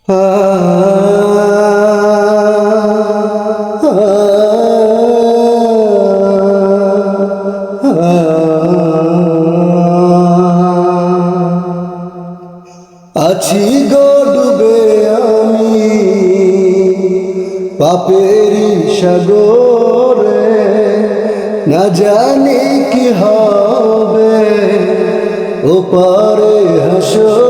আছি গো ডুবে আমি পাপেরি সাগরে। না জানি কি হবে ওপারে হাসরে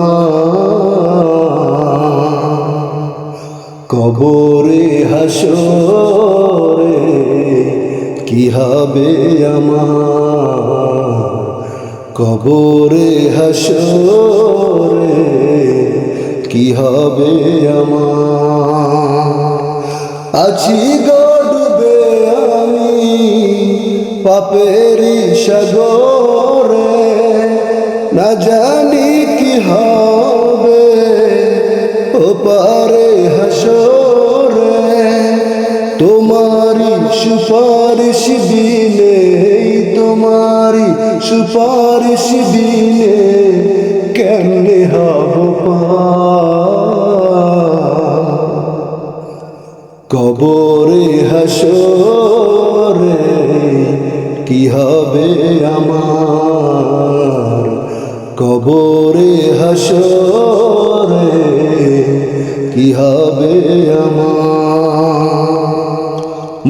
কবরে হাসরে কি হবে আমার? কবরে হাসরে কি হবে আমার? আছি গডবে আমি পাপেরি সাগরে, না জানি কি হবে। ওপারে হাসরে সুপারিশ দিনে তোমারি সুপারিশ দিনে কেমনে হব? কবরে হাসরে কি হবে আমার কবরে হাসরে কি হবে আমার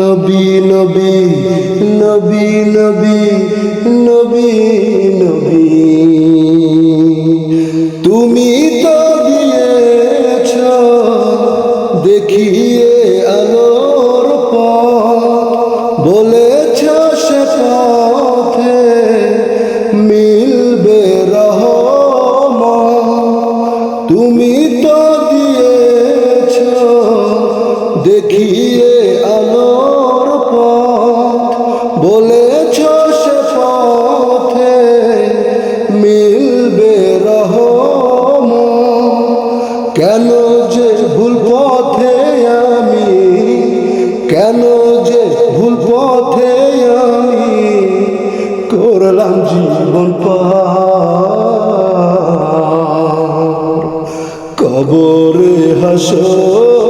নবী নবী নবী নবী নবী নবী। তুমি তো দিয়েছ দেখিয়ে দেখিয়ে আলোর পথ, বলেছ সে পথে মিলবে রহম। কেন যে ভুল পথে আমি, কেন যে ভুল পথে আমি করলাম জীবন কবরে হাসরে